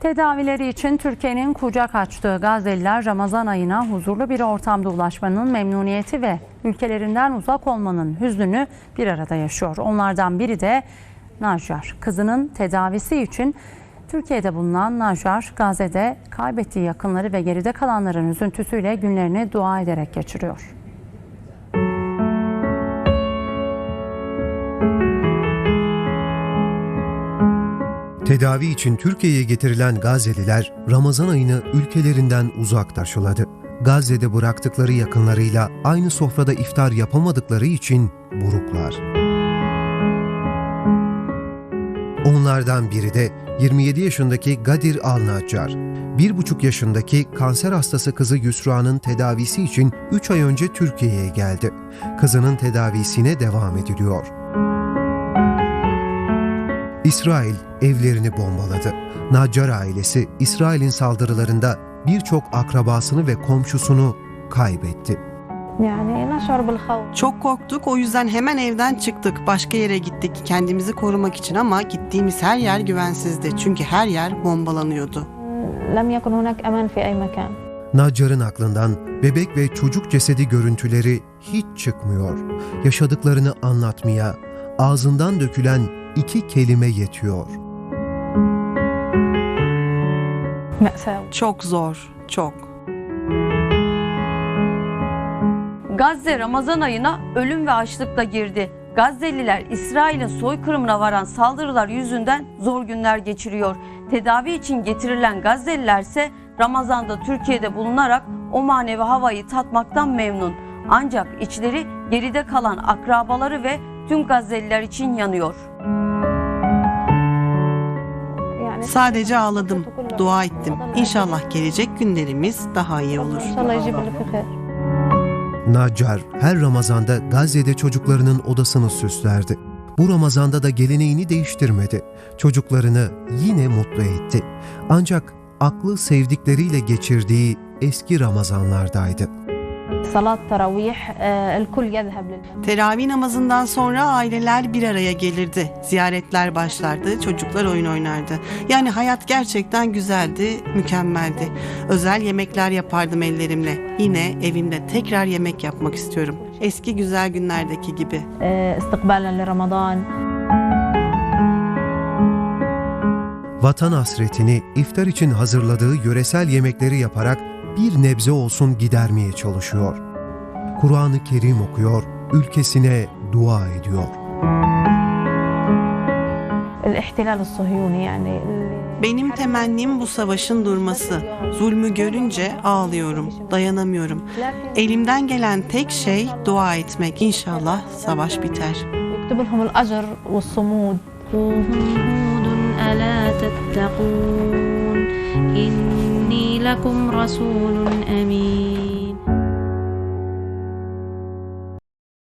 Tedavileri için Türkiye'nin kucak açtığı Gazze'liler Ramazan ayına huzurlu bir ortamda ulaşmanın memnuniyeti ve ülkelerinden uzak olmanın hüznünü bir arada yaşıyor. Onlardan biri de Najar. Kızının tedavisi için Türkiye'de bulunan Najar, Gazze'de kaybettiği yakınları ve geride kalanların üzüntüsüyle günlerini dua ederek geçiriyor. Tedavi için Türkiye'ye getirilen Gazze'liler Ramazan ayını ülkelerinden uzak taşıladı. Gazze'de bıraktıkları yakınlarıyla aynı sofrada iftar yapamadıkları için buruklar. Onlardan biri de 27 yaşındaki Gadir Al-Najjar. 1,5 yaşındaki kanser hastası kızı Yusra'nın tedavisi için 3 ay önce Türkiye'ye geldi. Kızının tedavisine devam ediliyor. İsrail evlerini bombaladı. Najjar ailesi İsrail'in saldırılarında birçok akrabasını ve komşusunu kaybetti. Çok korktuk o yüzden hemen evden çıktık. Başka yere gittik kendimizi korumak için ama gittiğimiz her yer güvensizdi. Çünkü her yer bombalanıyordu. Najjar'ın aklından bebek ve çocuk cesedi görüntüleri hiç çıkmıyor. Yaşadıklarını anlatmaya, ağzından dökülen iki kelime yetiyor. Mesela Çok zor, çok. Gazze Ramazan ayına ölüm ve açlıkla girdi. Gazze'liler İsrail'in soykırımına varan saldırılar yüzünden zor günler geçiriyor. Tedavi için getirilen Gazze'liler ise Ramazan'da Türkiye'de bulunarak o manevi havayı tatmaktan memnun. Ancak içleri geride kalan akrabaları ve tüm Gazze'liler için yanıyor. Sadece ağladım, dua ettim. İnşallah gelecek günlerimiz daha iyi olur. Nacar her Ramazan'da Gazze'de çocuklarının odasını süslerdi. Bu Ramazan'da da geleneğini değiştirmedi. Çocuklarını yine mutlu etti. Ancak aklı sevdikleriyle geçirdiği eski Ramazanlardaydı صلاة تراويح آه، الكل يذهب للمسجد Teravih namazından sonra aileler bir araya gelirdi. Ziyaretler başlardı, çocuklar oyun oynardı. Yani hayat gerçekten güzeldi, mükemmeldi. Özel yemekler yapardım ellerimle. Yine evimde tekrar yemek yapmak istiyorum. Eski güzel günlerdeki gibi. آه، استقبالا لرمضان Vatan hasretini iftar için hazırladığı yöresel yemekleri yaparak bir nebze olsun gidermeye çalışıyor. Kur'an-ı Kerim okuyor, ülkesine dua ediyor. Benim temennim bu savaşın durması. Zulmü görünce ağlıyorum, dayanamıyorum. Elimden gelen tek şey dua etmek. İnşallah savaş biter. Alâ إني لكم رسول أمين.